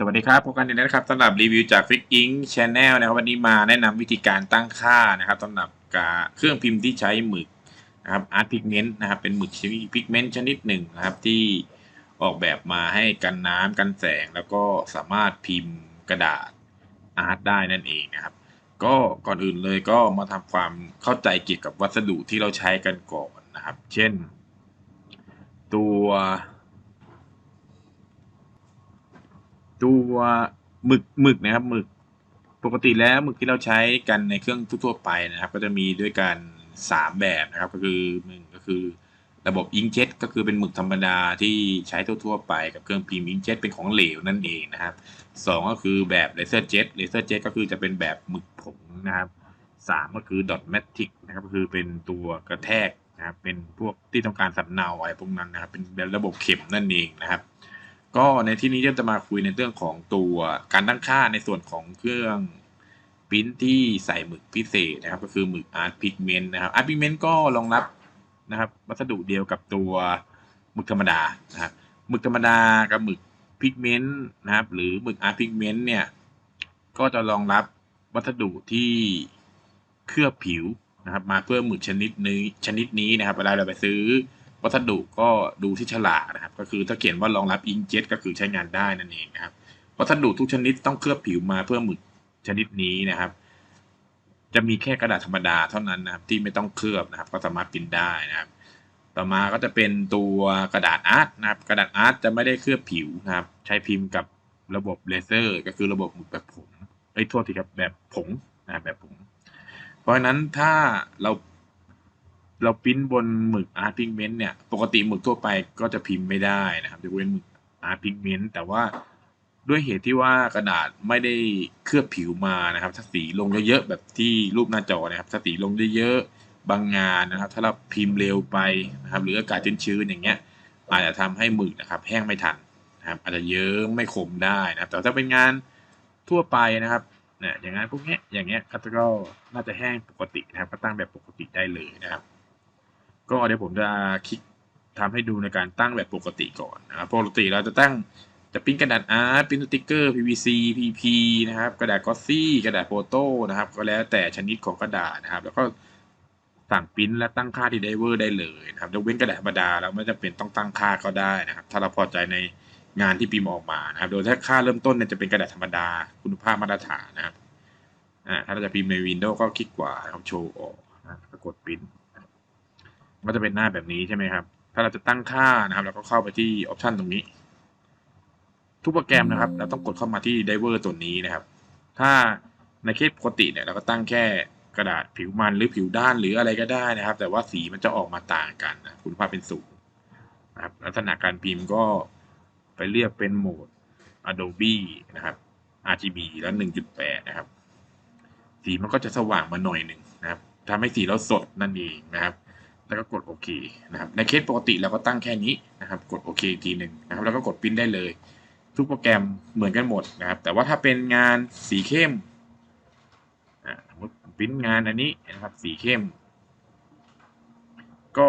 สวัสดีครับพบกันอีกแล้วนะครับสำหรับรีวิวจาก f i x Ink Channel นะครับวันนี้มาแนะนำวิธีการตั้งค่านะครับสำหรับการเครื่องพิมพ์ที่ใช้หมึกนะครับ Art Pigment นะครับเป็นหมึกชนิดพิกเมนต์ชนิดหนึ่งนะครับที่ออกแบบมาให้กันน้ำกันแสง แล้วก็สามารถพิมพ์กระดาษอาร์ตได้นั่นเองนะครับ ก็ก่อนอื่นเลยก็มาทำความเข้าใจเกี่ยวกับวัสดุที่เราใช้กันก่อนนะครับ เช่น ตัว ตัวหมึกหมึกนะครับหมึกปกติแล้วหมึกที่เราใช้กันในเครื่องทั่วไปนะครับ ก็จะมีด้วยกันสามแบบนะครับ ก็คือหนึ่งก็คือระบบอิงเจ็ตก็คือเป็นหมึกธรรมดาที่ใช้ทั่วๆไปกับเครื่องพิมพ์อิงเจ็ตเป็นของเหลวนั่นเองนะครับสองก็คือแบบเลเซอร์เจ็ตเลเซอร์เจ็ตก็คือจะเป็นแบบหมึกผงนะครับสามก็คือดอทแมทติกนะครับก็คือเป็นตัวกระแทกนะครับเป็นพวกที่ต้องการสำเนาอะไรพวกนั้นนะครับ เป็นแบบระบบเข็มนั่นเองนะครับ ก็ในที่นี้จะมาคุยในเรื่องของตัวการตั้งค่าในส่วนของเครื่องพิมพ์ที่ใส่หมึกพิเศษนะครับ ก็คือหมึก Art Pigment นะครับ Art Pigment ก็รองรับนะครับ วัสดุเดียวกับตัวหมึกธรรมดานะครับหมึกธรรมดากับหมึกพิกเมนต์นะครับ หรือหมึก Art Pigment เนี่ย ก็จะรองรับวัสดุที่เคลือบผิวนะครับ มาเพื่อหมึกชนิดนี้ชนิดนี้นะครับเวลาเราไปซื้อ วัสดุก็ดูที่ฉลากนะครับ ก็คือถ้าเขียนว่ารองรับอิงเจ็ตก็คือใช้งานได้นั่นเองนะครับ วัสดุทุกชนิดต้องเคลือบผิวมาเพื่อหมึกชนิดนี้นะครับ จะมีแค่กระดาษธรรมดาเท่านั้นนะครับที่ไม่ต้องเคลือบนะครับ ก็สามารถพิมพ์ได้นะครับ ต่อมาก็จะเป็นตัวกระดาษอาร์ตนะครับ กระดาษอาร์ตจะไม่ได้เคลือบผิวนะครับ ใช้พิมพ์กับระบบเลเซอร์ ก็คือระบบหมึกแบบผงไอ้ยโทษทีครับแบบผงนะบแบบผง เพราะฉะนั้นถ้าเรา เราพิมพ์บนหมึกอาร์ตพิกเมนต์เนี่ย ปกติหมึกทั่วไปก็จะพิมพ์ไม่ได้นะครับยกเว้นหมึกอาร์ตพิกเมนต์แต่ว่าด้วยเหตุที่ว่ากระดาษไม่ได้เคลือบผิวมานะครับ ถ้าสีลงเยอะๆแบบที่รูปหน้าจอนะครับถ้าสีลงเยอะๆบางงานนะครับ ถ้าเราพิมพ์เร็วไปนะครับ หรืออากาศชื้นๆอย่างเงี้ย อาจจะทำให้หมึกนะครับ แห้งไม่ทันนะครับ อาจจะเยิ้มไม่คมได้นะครับ แต่ถ้าเป็นงานทั่วไปนะครับเนี่ยอย่างงานพวกเนี้ยอย่างเงี้ยก็น่าจะแห้งปกตินะครับ ก็ตั้งแบบปกติได้เลยนะครับ ก็เดี๋ยวผมจะคลิกทำให้ดูในการตั้งแบบปกติก่อนนะครับปกติเราจะตั้งจะพิมพ์กระดาษอาร์ตพิมพ์สติกเกอร์ PVC PP นะครับกระดาษกอซี่กระดาษโฟโต้นะครับ ก็แล้วแต่ชนิดของกระดาษนะครับ แล้วก็สั่งพิมพ์และตั้งค่าที่ไดเวอร์ได้เลยนะครับยกเว้นกระดาษธรรมดาเราไม่จำเป็นต้องตั้งค่าก็ได้นะครับ ถ้าเราพอใจในงานที่พิมพ์ออกมานะครับ โดยถ้าค่าเริ่มต้นเนี่ยจะเป็นกระดาษธรรมดาคุณภาพมาตรฐานนะครับอ่าถ้าเราจะพิมพ์ใน Windows ก็คลิกขวาครับโชว์ออกนะกดพิมพ์ ก็จะเป็นหน้าแบบนี้ใช่ไหมครับ ถ้าเราจะตั้งค่านะครับ เราก็เข้าไปที่ออปชันตรงนี้ ทุกโปรแกรมนะครับ เราต้องกดเข้ามาที่ไดเวอร์ตัวนี้นะครับ ถ้าในเคสปกติเนี่ยเราก็ตั้งแค่กระดาษผิวมันหรือผิวด้านหรืออะไรก็ได้นะครับ แต่ว่าสีมันจะออกมาต่างกันนะคุณภาพเป็นศูนย์นะครับ ลักษณะการพิมพ์ก็ไปเรียกเป็นโหมด Adobe นะครับ RGB แล้ว 1.8 นะครับ สีมันก็จะสว่างมาหน่อยหนึ่งนะครับทำให้สีเราสดนั่นเองนะครับ แล้วก็กดโอเคนะครับในเคสปกติเราก็ตั้งแค่นี้นะครับกดโอเคทีหนึ่งนะครับแล้วก็กดพิมพ์ได้เลย ทุกโปรแกรมเหมือนกันหมดนะครับแต่ว่าถ้าเป็นงานสีเข้มสมมติพิมพ์งานอันนี้นะครับสีเข้ม ก็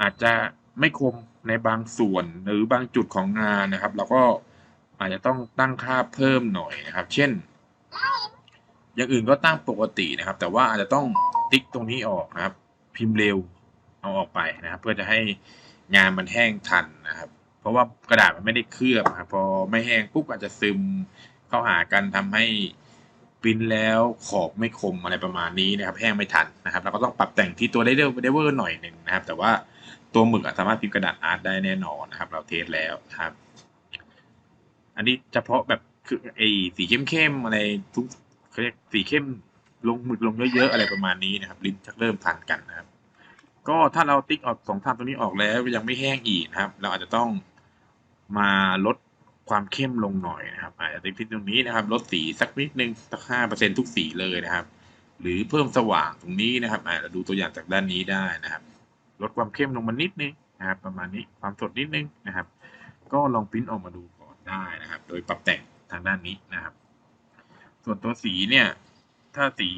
อาจจะไม่คมในบางส่วนหรือบางจุดของงานนะครับ เราก็อาจจะต้องตั้งค่าเพิ่มหน่อยนะครับ เช่น อย่างอื่นก็ตั้งปกตินะครับ แต่ว่าอาจจะต้องติ๊กตรงนี้ออกนะครับ พิมพ์เร็ว เอาออกไปนะครับ เพื่อจะให้งานมันแห้งทันนะครับ เพราะว่ากระดาษมันไม่ได้เคลือบครับพอไม่แห้งปุ๊บอาจจะซึมเข้าหากันทำให้ปิ้นแล้วขอบไม่คมอะไรประมาณนี้นะครับ แห้งไม่ทันนะครับเราก็ต้องปรับแต่งที่ตัวไดเวอร์ไดเวอร์หน่อยหนึ่งนะครับ แต่ว่าตัวหมึกสามารถพิมพ์กระดาษอาร์ตได้แน่นอนนะครับ เราเทสแล้วครับ อันนี้เฉพาะแบบคือไอ้สีเข้มๆอะไรทุกเขาเรียกสีเข้มลงหมึกลงเยอะๆอะไรประมาณนี้นะครับ ลิ้นจะเริ่มพันกันนะครับ ก็ถ้าเราติ๊กออกสองทางตัวนี้ออกแล้วยังไม่แห้งอีกนะครับ เราอาจจะต้องมาลดความเข้มลงหน่อยนะครับอาจจะติ๊กที่ตรงนี้นะครับ ลดสีสักนิดนึงสักห้าเปอร์เซ็นทุกสีเลยนะครับ หรือเพิ่มสว่างตรงนี้นะครับอาจจะดูตัวอย่างจากด้านนี้ได้นะครับ ลดความเข้มลงมานิดนึงนะครับ ประมาณนี้ความสดนิดนึงนะครับ ก็ลองพิมพ์ออกมาดูก่อนได้นะครับ โดยปรับแต่งทางด้านนี้นะครับ ส่วนตัวสีเนี่ย ถ้าสี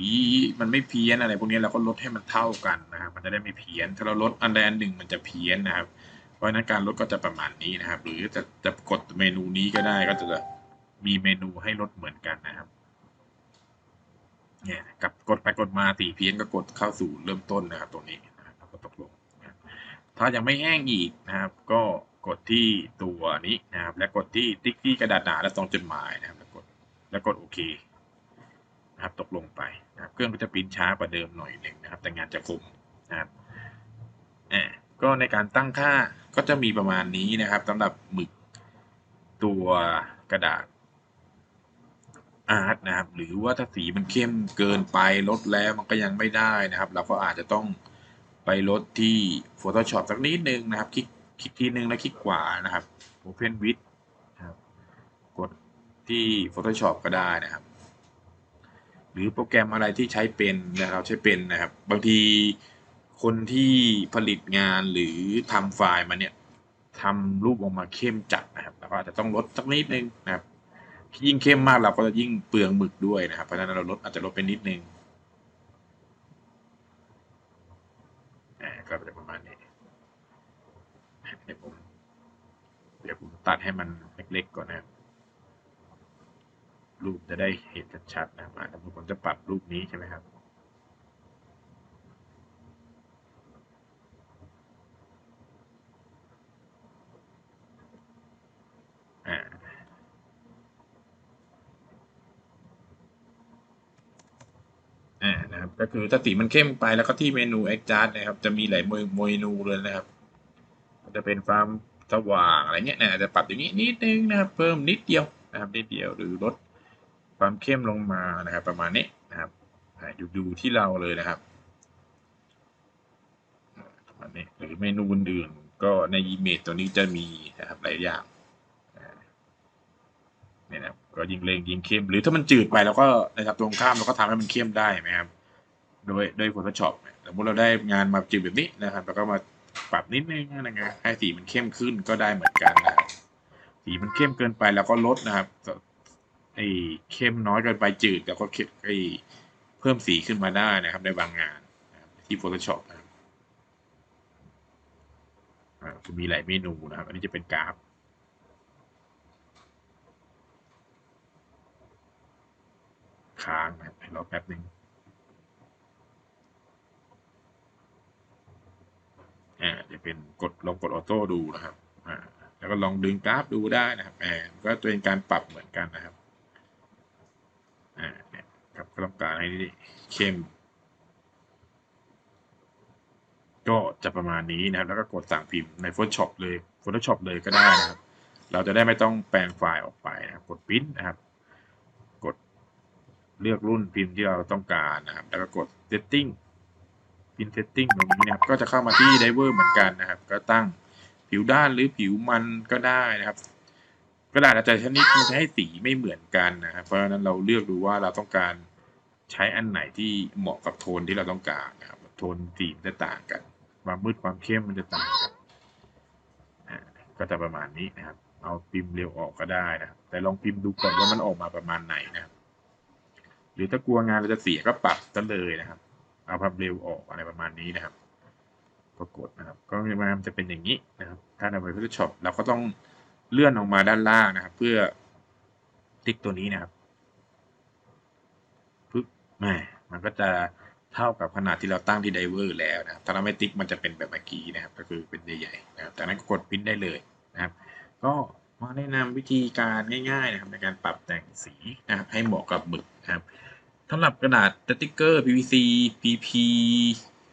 มันไม่เพี้ยนอะไรพวกนี้เราก็ลดให้มันเท่ากันนะครับมันจะได้ไม่เพี้ยน ถ้าเราลดอันใดอันหนึ่งมันจะเพี้ยนนะครับ เพราะนั้นการลดก็จะประมาณนี้นะครับ หรือจะจะกดเมนูนี้ก็ได้ก็จะมีเมนูให้ลดเหมือนกันนะครับเนี่ยกับกดไปกดมาตีเพี้ยนก็กดเข้าสู่เริ่มต้นนะครับตรงนี้นะครับก็ตกลงนะครับถ้ายังไม่แห้งอีกนะครับ ก็กดที่ตัวนี้นะครับ และกดที่ติ๊กที่กระดาษหนาและซองจดหมายนะครับ แล้วกดแล้วกดโอเค นะครับตกลงไปนะครับเครื่องก็จะปริ้นช้ากว่าเดิมหน่อยหนึ่งนะครับ แต่งานจะคมนะครับอ่าก็ในการตั้งค่าก็จะมีประมาณนี้นะครับสำหรับหมึกตัวกระดาษอาร์ตนะครับ หรือว่าถ้าสีมันเข้มเกินไปลดแล้วมันก็ยังไม่ได้นะครับ เราก็อาจจะต้องไปลดที่ Photoshop สักนิดนึงนะครับ คลิกคลิกทีนึงแล้วคลิกขวานะครับ Open with นะครับกดที่ Photoshop ก็ได้นะครับ หรือโปรแกรมอะไรที่ใช้เป็นนะครับใช้เป็นนะครับ บางทีคนที่ผลิตงานหรือทำไฟล์มาเนี่ยทำรูปออกมาเข้มจัดนะครับเราก็อาจจะต้องลดสักนิดนึงนะครับ ยิ่งเข้มมากเราก็จะยิ่งเปลืองหมึกด้วยนะครับ เพราะฉะนั้นเราลดอาจจะลดไปนิดนึงอ่าก็จะประมาณนี้เดี๋ยวผมเดี๋ยวผมตัดให้มันเล็กๆก่อนนะครับ รูปจะได้เห็นชัดๆนะครับอ่าแต่ผมจะปรับรูปนี้ใช่ไหมครับอ่าอ่านะครับก็คือถ้าสีมันเข้มไปแล้วก็ที่เมนู adjust นะครับ จะมีหลายเมนูเลยนะครับจะเป็นความสว่างอะไรเงี้ยนะจะปรับอย่างนี้นิดนึงนะครับ เพิ่มนิดเดียวนะครับนิดเดียวหรือลด ความเข้มลงมานะครับ ประมาณนี้นะครับอ่าดูดูที่เราเลยนะครับประมาณนี้หรือเมนูอื่นๆก็ใน image ตัวนี้จะมีนะครับหลายอย่างเนี่ยนะก็ยิงเลงยิงเข้ม หรือถ้ามันจืดไปแล้วก็นะครับตรงข้ามเราก็ทำให้มันเข้มได้ไหมครับ โดยโดย Photoshop สมมติเราได้งานมาจืดแบบนี้นะครับแล้วก็มาปรับนิดนึงนะครับให้สีมันเข้มขึ้นก็ได้เหมือนกันนะครับสีมันเข้มเกินไปแล้วก็ลดนะครับ ไอ้เข้มน้อยเกินไปจืดแล้วก็ไอ้เพิ่มสีขึ้นมาได้นะครับ ในบางงานนะที่ Photoshop นะครับอ่าจะมีหลายเมนูนะครับ อันนี้จะเป็นกราฟค้างนะครับให้รอแป๊บหนึ่งอ่าจะเป็นกดลองกดออโต้ดูนะครับอ่าแล้วก็ลองดึงกราฟดูได้นะครับแอ่าก็เป็นการปรับเหมือนกันนะครับอ่าเนี่ยครับารให้เข้ม ก็จะประมาณนี้นะครับ แล้วก็กดสั่งพิมพ์ใน Photoshop เลย Photoshop เลยก็ได้นะครับ เราจะได้ไม่ต้องแปลงไฟล์ออกไปนะครับ กดพิมพ์นะครับ กดเลือกรุ่นพิมพ์ที่เราต้องการนะครับ แล้วก็กด setting พิมพ์ setting ตรงนี้นะครับ ก็จะเข้ามาที่ diver เหมือนกันนะครับ ก็ตั้งผิวด้านหรือผิวมันก็ได้นะครับกระดาษอาจจะชนิดมันจะให้สีไม่เหมือนกันนะครับ เพราะฉะนั้นเราเลือกดูว่าเราต้องการ ใช้อันไหนที่เหมาะกับโทนที่เราต้องการนะครับโทนสีมันจะต่างกันความมืดความเข้มมันจะต่างกันก็จะประมาณนี้นะครับ เอาพิมพ์เร็วออกก็ได้นะครับแต่ลองพิมพ์ดูก่อนว่ามันออกมาประมาณไหนนะครับหรือถ้ากลัวงานเราจะเสียก็ปรับซะเลยนะครับ เอาความเร็วออกอะไรประมาณนี้นะครับก็กดนะครับ ก็มันจะเป็นอย่างนี้นะครับ ถ้าใน Photoshop เราก็ต้องเลื่อนออกมาด้านล่างนะครับ เพื่อติ๊กตัวนี้นะครับ ปึ๊บแหมมันก็จะเท่ากับขนาดที่เราตั้งที่ไดเวอร์แล้วนะครับถ้าเราไม่ติ๊กมันจะเป็นแบบเมื่อกี้นะครับ ก็คือเป็นใหญ่ๆนะครับจากนั้นก็กดพิมพ์ได้เลยนะครับ ก็มาแนะนำวิธีการง่ายๆนะครับในการปรับแต่งสีนะครับให้เหมาะกับหมึกนะครับสำหรับกระดาษสติกเกอร์ PVC PP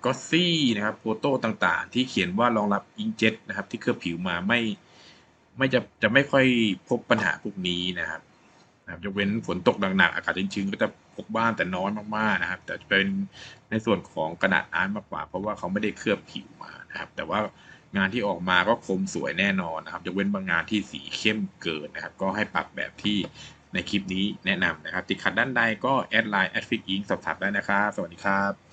กอสซี่นะครับโฟโต้ต่างๆ ที่เขียนว่ารองรับอิงเจ็ตนะครับ ที่เคลือบผิวมาไม่ไม่จะจะไม่ค่อยพบปัญหาพวกนี้นะครับ นะครับยกเว้นฝนตกหนักๆอากาศชื้นๆก็จะพบบ้านแต่น้อยมากๆนะครับ แต่จะเป็นในส่วนของกระดาษอาร์ตมากกว่า เพราะว่าเขาไม่ได้เคลือบผิวมานะครับ แต่ว่างานที่ออกมาก็คมสวยแน่นอนนะครับยกเว้นบางงานที่สีเข้มเกินนะครับ ก็ให้ปรับแบบที่ในคลิปนี้แนะนำนะครับ ติดขัดด้านใดก็แอดไลน์แอดฟิกอิงสอบถามได้นะครับ สวัสดีครับ